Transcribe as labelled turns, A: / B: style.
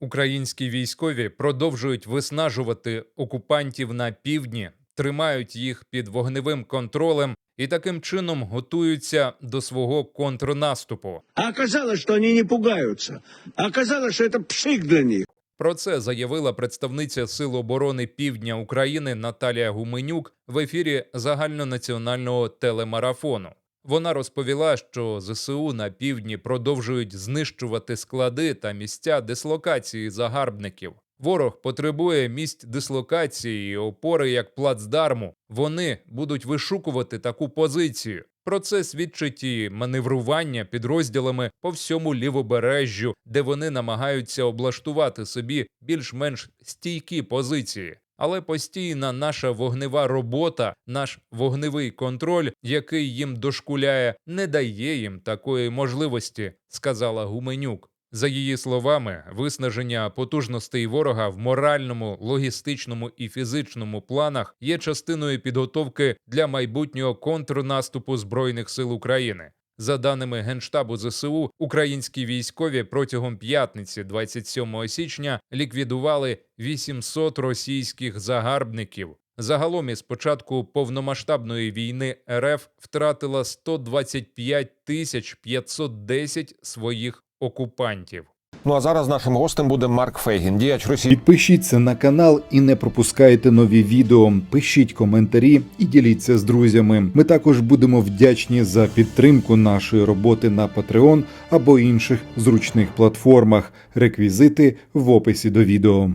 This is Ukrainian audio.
A: Українські військові продовжують виснажувати окупантів на півдні, тримають їх під вогневим контролем і таким чином готуються до свого контрнаступу.
B: А оказалось, что они не пугаются. А оказалось, что это пшик для них.
A: Про це заявила представниця Сил оборони Півдня України Наталія Гуменюк в ефірі загальнонаціонального телемарафону. Вона розповіла, що ЗСУ на півдні продовжують знищувати склади та місця дислокації загарбників. Ворог потребує місць дислокації і опори як плацдарму. Вони будуть вишукувати таку позицію. Про це свідчить і маневрування підрозділами по всьому лівобережжю, де вони намагаються облаштувати собі більш-менш стійкі позиції. Але постійна наша вогнева робота, наш вогневий контроль, який їм дошкуляє, не дає їм такої можливості, сказала Гуменюк. За її словами, виснаження потужностей ворога в моральному, логістичному і фізичному планах є частиною підготовки для майбутнього контрнаступу збройних сил України. За даними Генштабу ЗСУ, українські військові протягом п'ятниці, 27 січня, ліквідували 800 російських загарбників. Загалом із початку повномасштабної війни РФ втратила 125 тисяч 510 своїх окупантів.
C: Ну а зараз нашим гостем буде Марк Фейгін, діяч Росії.
D: Підпишіться на канал і не пропускайте нові відео. Пишіть коментарі і діліться з друзями. Ми також будемо вдячні за підтримку нашої роботи на Patreon або інших зручних платформах. Реквізити в описі до відео.